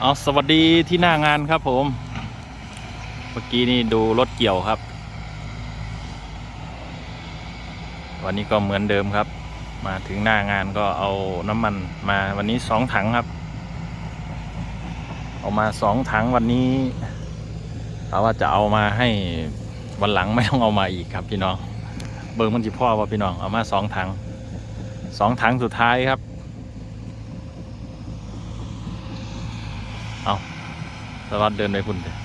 เอาสวัสดีที่หน้างานครับผม เมื่อกี้นี่ดูรถเกี่ยวครับ วันนี้ก็เหมือนเดิมครับ มาถึงหน้างานก็เอาน้ำมันมาวันนี้สองถังครับ เอามาสองถังวันนี้แต่ว่าจะเอามาให้วันหลังไม่ต้องเอามาอีกครับพี่น้อง เบิ่งมันจิพ่อว่าพี่น้องเอามาสองถังสองถังสุดท้ายครับ เอา สวัสดเดินไปพุ่นเถอะ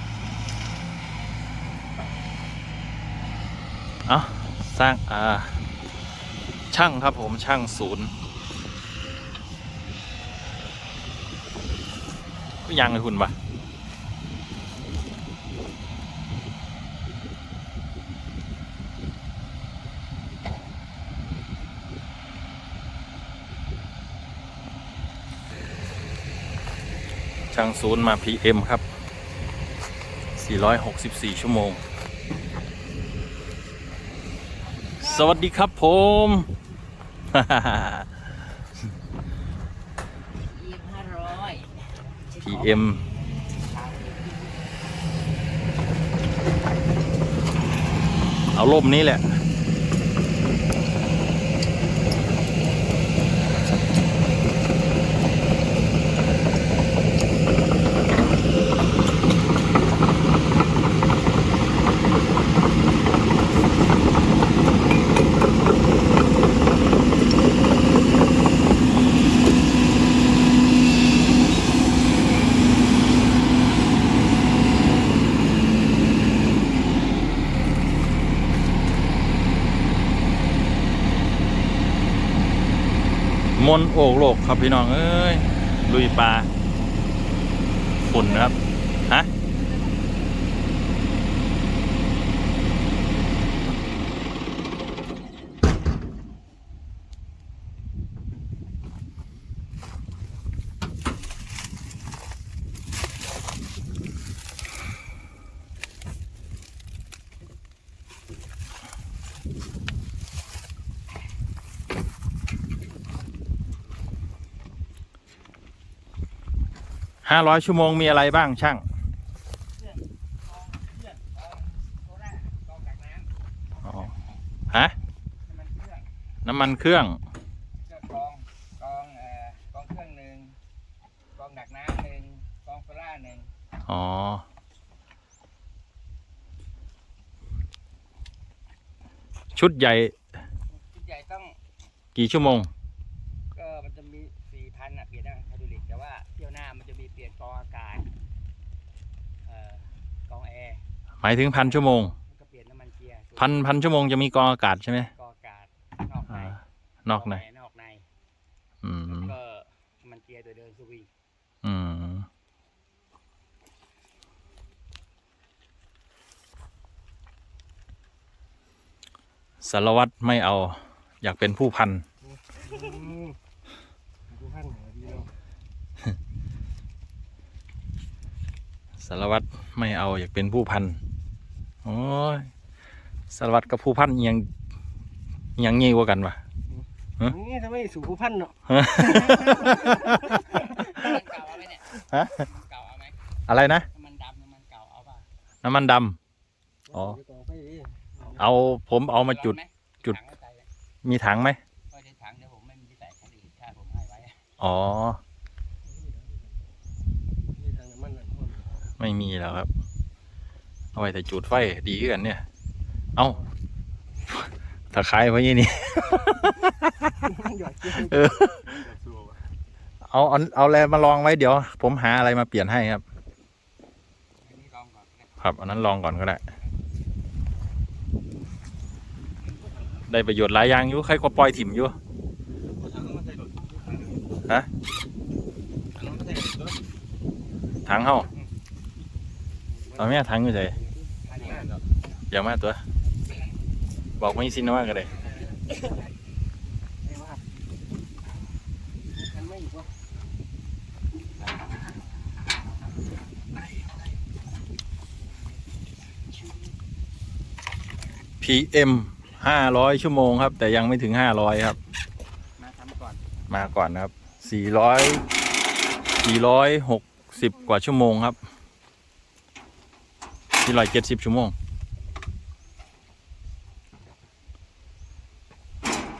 เอาสร้างอ่าช่างครับผมช่างศูนย์ก็ยังเลยคุณปะช่างศูนย์มา PM ครับ 464 ชั่วโมง สวัสดีครับผมยี่ห้าร้อย PM เอาล่มนี้แหละ มนโอกโลกครับพี่น้องเอ้ยลุยปลาฝุ่นนะครับ ฮะ ห้าร้อยชั่วโมงมีอะไรบ้างช่างเครื่องกองเครื่องกองโซล่ากองกักน้อ๋อฮะำน้ำมันเครื่องน้ำมันเครื่องเครื่องกองกองเอ่อกองเครื่องหนึ่งกองดักน้ำหนึ่งกองโซล่าหนึ่งอ๋อชุดใหญ่ชุดใหญ่ต้องกี่ชั่วโมง ก็มันจะมีสี่พันอะเปลี่ยนได้ไฮดรอลิกแต่ว่าเที่ยวหน้ามันจะมีเปลี่ยนกองอากาศเอ่อกองแอร์ หมายถึงพันชั่วโมงแล้วก็เปลี่ยนน้ำมันเกียร์พันพันชั่วโมงจะมีกองอากาศใช่ไหมกองอากาศนอกในอ่านอกในกงแร์นอกในอืแล้วมก็น้ำมันเกียร์ตัวเดินสวิงอืมสารวัตรไม่เอา อยากเป็นผู้พัน ดูพันเหรอพี่น้องสารวัตรไม่เอาอยากเป็นผู้พัน โอ้ยสารวัตรกับผู้พันอิหยังอิหยังงี้กว่ากันวะ ฮะ นี่ทำไมสูงผู้พันเนาะน้ำมันเก่าเอาไหมเนี่ยฮะน้ำมันเก่าเอาไหมอะไรนะ น้ำมันดำน้ำมันเก่าเอาป่ะน้ำมันดำ อ๋อเดี๋ยวก่อนไปดิเอาผมเอามาจุดร้อนไหจุด ถังไว้ใส่เลยมีถังไหมก็ในถังเดี๋ยวผมไม่มีที่ใส่คนอื่นถ้าผมให้ไว้อ๋อนี่ทางน้ำมันนั่นพ่นไม่มีแล้วครับ เอาไว้แต่จุดไฟดีขึ้นกันเนี่ย เอาตะไคร้ไว้ยี่นี่หยอดเกลือเออเอาเอาเอาแลมาลองไว้เดี๋ยว ผมหาอะไรมาเปลี่ยนให้ครับอันนี้ลองก่อนนะครับอันนั้นลองก่อนก็ได้ ได้ประโยชน์หลายอย่างอยู่ใครก็ปล่อยถิ่มอยู่เอาถังมาใส่รถฮะถังมาใส่รถถังเฮาตอนนี้ถังอยู่ไหนอันนี้ อย่ามาตัว บอกไม่ซินว่าก็ได้ไม่ว่ามันไม่อีกวะ PM ห้าร้อยชั่วโมงครับ แต่ยังไม่ถึงห้าร้อยครับ มาทำก่อน มาก่อนนะครับสี่ร้อยสี่ร้อยหกสิบกว่าชั่วโมงครับที่ร้อยเจ็ดสิบชั่วโมง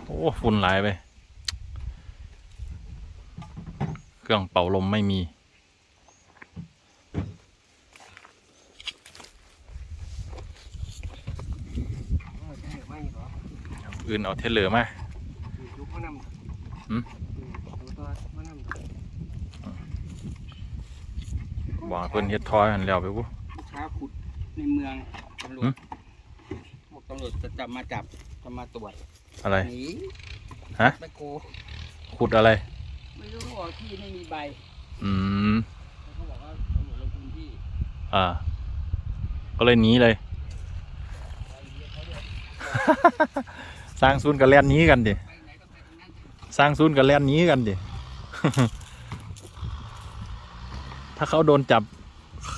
โอ้ ฝุ่นหลายไป เครื่องเป่าลมไม่มีเออใช่ไม่หรออื่นเอาเทเลอร์มาดูพ่อนำหืมดูตัวพ่อนำบอกให้เพิ่นเฮ็ดทอยหันแล้วไปปุ๊ลูกค้าขุดในเมืองตำรวหึจบอกตำรวจจะจับมาจับจะมาตรวจ อะไร หนีฮะไปโกขุดอะไร ไม่รู้ว่าที่ไม่มีใบอืมเขาบอกว่าตำรวจลงพื้นที่อ่า ก็เลยหนีเลย สร้างศูนย์กับแลนหนี้กันดิ ไปไหนก็ไปตรงนั้นสร้างศูนย์กับแลนหนี้กันดิ ถ้าเขาโดนจับ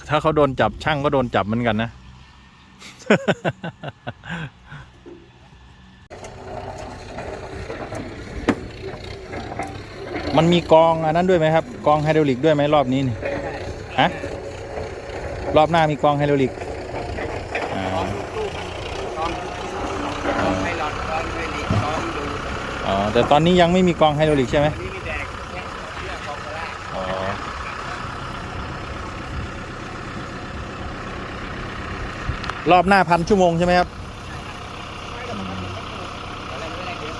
ถ้าเขาโดนจับช่างก็โดนจับเหมือนกันนะ มันมีกองอันนั้นด้วยไหมครับ กองไฮดรอลิกด้วยไหมรอบนี้นี่ฮะรอบหน้ามีกองไฮดรอลิกอ๋อแต่ตอนนี้ยังไม่มีกองไฮดรอลิกใช่ไหมรอบหน้าพันชั่วโมงใช่ไหมครับ อะไรไม่ได้เยอะ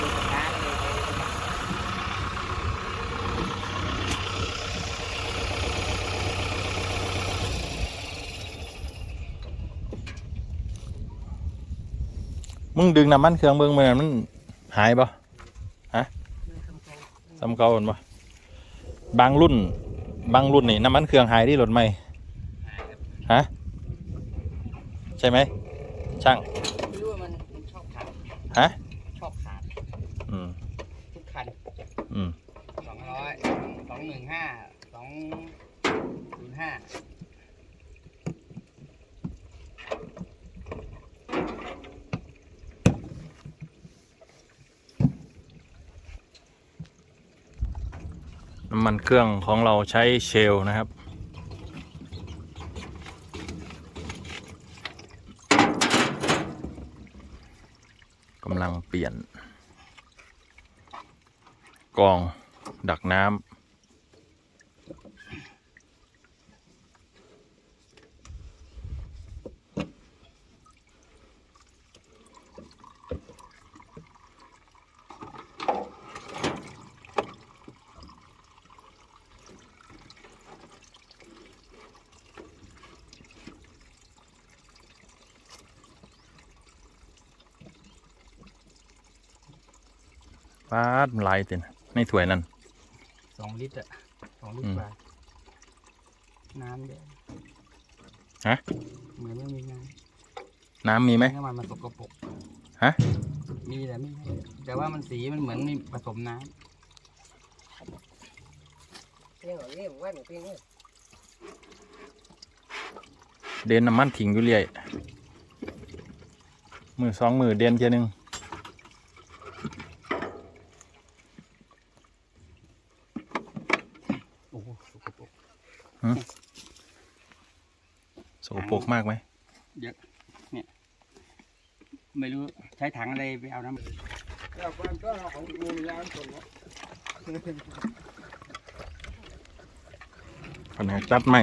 ดูสถานเลย มึงดึงน้ำมันเครื่องเบิ่งมันมันหายปะฮะซ้ำเก่าเห็นปะบางรุ่น บางรุ่นนี่น้ำมันเครื่องหายที่รถไหมฮะใช่ไหมช่างไม่รู้ว่ามันมันชอบขาดฮะชอบขาดอืมทุกคันอืมสองร้อยสองหนึ่งห้าสองศูนย์ห้าำมันเครื่องของเราใช้เชลนะครับ กำลังเปลี่ยน กองดักน้ำ ดมันไหลายเต็นในถ้วยนั่นสองลิตรอะสองลิตอืรมกว่าน้ำเยอะฮะเหมือนไม่มีน้น้ำมีำไหมน้ำมันมันสกปรกฮะมีแต่ไม่ให้แต่ว่ามันสีมันเหมือนมีผสมน้เพียงเหรอเนี่ยว่าหนูเพียงเนี่ยเดนน้ำมันทิ้งอยู่เรื่อยมือสองมือเดนเทียหนึงำโอ้โหสกปรก สกปรกมากไหมไม่รู้ใช้ถังอะไรไปเอาน้ำแล้วความก็ของงูมีร้านคนเนาะแผนกตัดไม้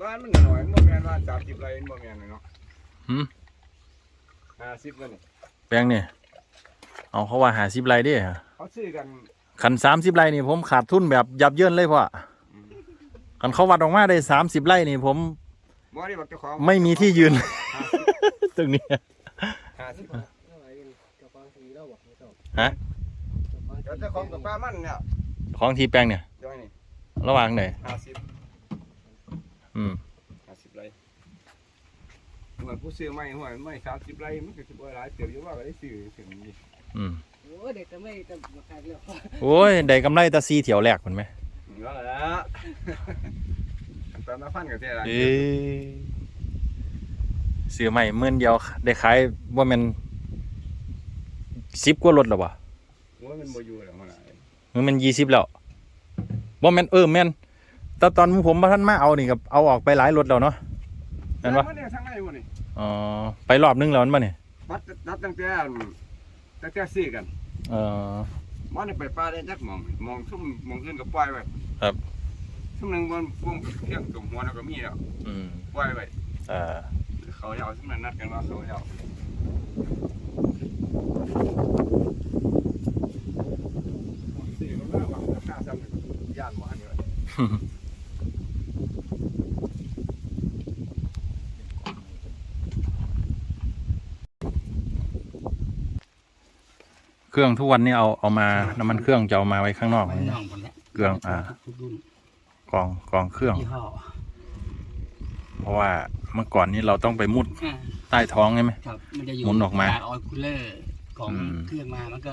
บ้านมันหน่อยมันบ่แม่นว่าสามสิบไรมันบ่แม่นเลยเนาะหืมห้าสิบแล้วนี่แปลงเนี่ยเอาเขาว่าหาสิบไรเดิเขาซื้อกัน ขันสามสิบไรนี่ผมขาดทุนแบบยับเยินเลยพ่อขันเขาวัดออกมาได้สามสิบไรนี่ผมบ่ได้บอกเจ้าของไม่มีที่ยืน ตรงนี้ห้าสิบกับฟางสีเราบอกไม่ชอบฮะเดี๋ยวเจ้าของกับป้ามันเนี่ยของทีแปลงเนี่ยเดี๋ยวนี่ระหว่างไหนห้าสิบอืมห้าสิบไรเหมือนผู้ซื้อไม่หัวไม่สามสิบไรมันก็สิบ่หลายเติบอยู่ว่าก็ได้ซื้อถึงนี่อืม โอ้เด็กจะไม่จะมาขายเรื่องโอ้ยได้กำไรแตาซีเถียวแรกมันไหมก็แล้วตอนมาพันกับเท่าไหร่เอ้ยซื้อใหม่หมื่นเดียวได้ขายว่ามันสิบกว่ารถแล้ววะโอ้ยมันบ่อยู่แล้วหัวหน้ามันมันยี่สิบแล้วบ่แม่นเออแม่นแต่ตอนผมมาท่านมาเอานี่กับเอาออกไปหลายรถแล้วเนาะแม่นปะมันเนี่ยทางไหนวะนี่อ๋อไปรอบนึงแล้วมันมาเนี่ยปัดตัดตั้งแต่ตั้งแต่ซี่กัน เออ มันนี่ไปป่าได้จักหมองมองซุ่มมองอื่นก็ปล่อยไว้ครับ ซุ่มหนึงมันพุ่งกับเพียงตุ่มหัวแล้วก็มีแล้วอืมปล่อยไว้เออเขาจะเอาซุ่มนั้นนัดกันว่าเขาจะเอาสี่ก็ว่าว่าราคาซ้ำนี่ย่านบ่อันนี้ไว้ รื่องทุกวันนี้เอาเอามาน้ำมันเครื่องจะเอามาไว้ข้างนอกไว้นี่น่องหมดแล้วเครื่องอ่าทุกรุ่นกองกองเครื่อง ยี่ห้อเพราะว่าเมื่อก่อนนี้เราต้องไปมุดอ่าใต้ท้องใช่ไหม ครับมันจะอยู่หมุนออกมาจออยคูลเลอร์ของอืมเครื่องมามันก็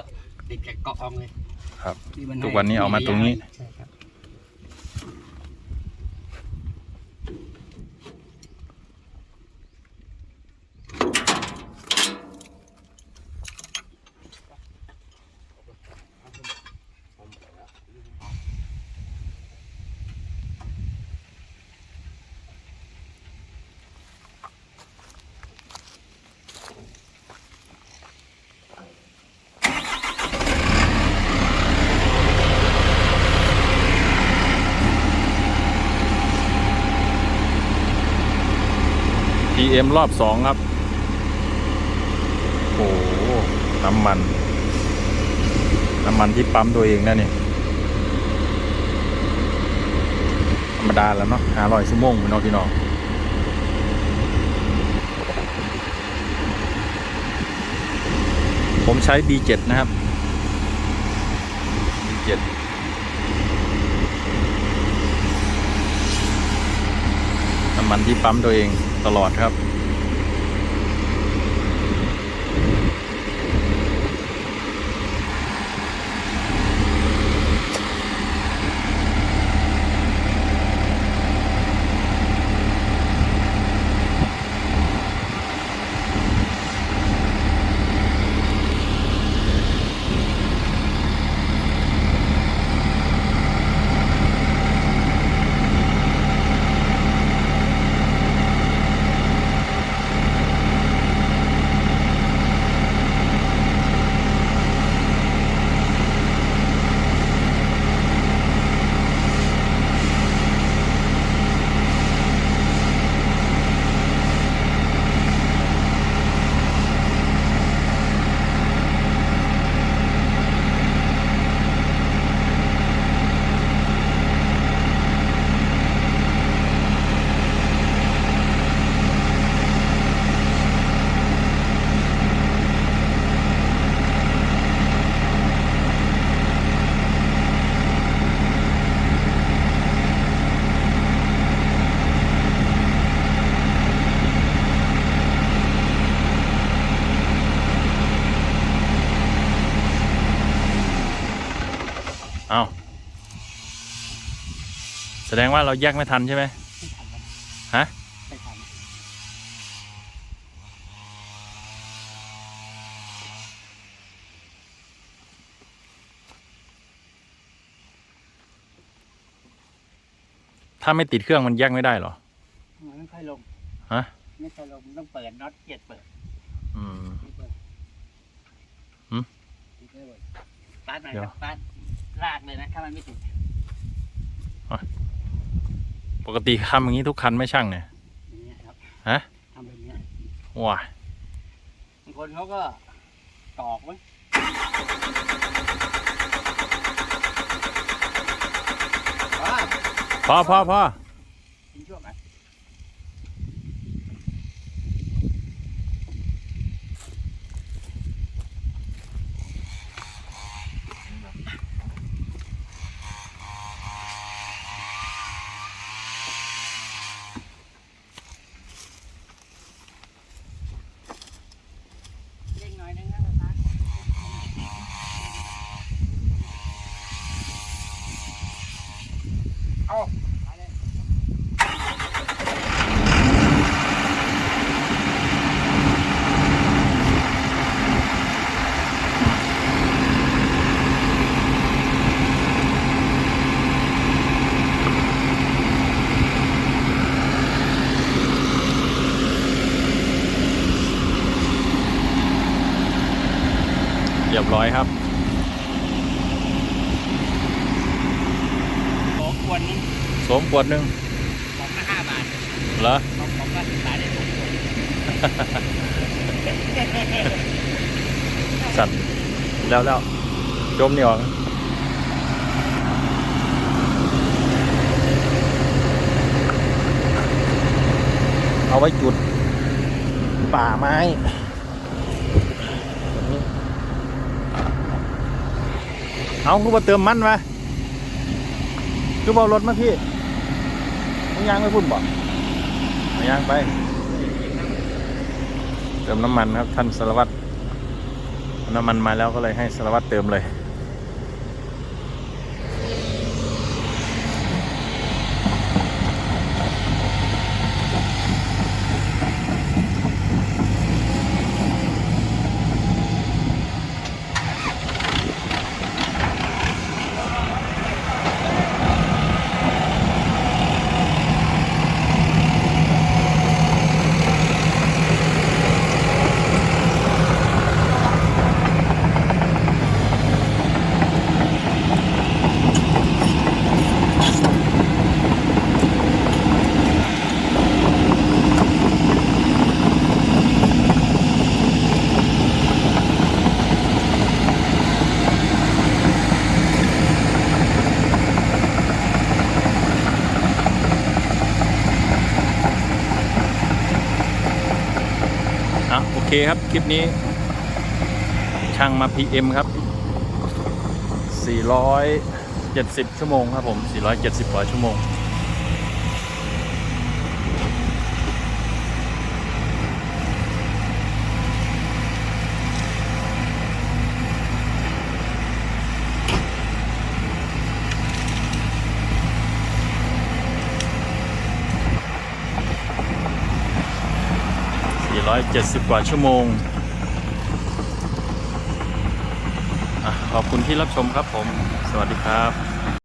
ติดกับเกาะองเลยครับ ที่มัให้ทุกวันนี้เอามาตรงนี้ ใช่ครับ PM รอบสองครับ โอ้น้ำมัน น้ำมันที่ปั๊มตัวเองนะนี่ ธรรมดาแล้วเนาะหาร้อยชั่วโมงพี่น้องพี่น้องผมใช้ B7 นะครับ B7 น้ำมันที่ปั๊มตัวเองตลอดครับ ดงว่าเราแยกไม่ทันใช่ไหมฮะไม่ทันถ้าไม่ติดเครื่องมันแยกไม่ได้เหรอมันไม่ค่อยลง ฮะ ไม่ค่อยลงมันต้องเปิดน็อตเกียร์เปิด อืมไม่เปิดหืมติดไม่เปิดปาดหน่อยเดี๋คยวรับปาดลากเลยนะ ถ้ามันไม่ติด ปกติทำอย่างนี้ทุกคันไม่ช่างเนี่ยอย่างเงี้ยครับฮะทำแบบเนี้ยว้าบางคนเขาก็ตอกไว้พอพอพอทิ้งช่วงไหน เรียบร้อยครับ วมขวดหนึ่งของละห้าบาทเหรอของของก็ขายได้ถูกคนสัตว์แล้วแล้วจมนี่ออกเอาไว้จุดป่าไม้แบบนี้เอาคือมาเติมมันมาคือเอารถมาพี่ มึงยางไม่พุ่นบ่มายางไป เติมน้ำมันครับท่านสารวัตรน้ำมันมาแล้วก็เลยให้สารวัตรเติมเลย คครับ คลิปนี้ ช่างมา PM ครับ 470 ชั่วโมงครับผม 470กว่าชั่วโมง 170 กว่าชั่วโมงอขอบคุณที่รับชมครับผม สวัสดีครับ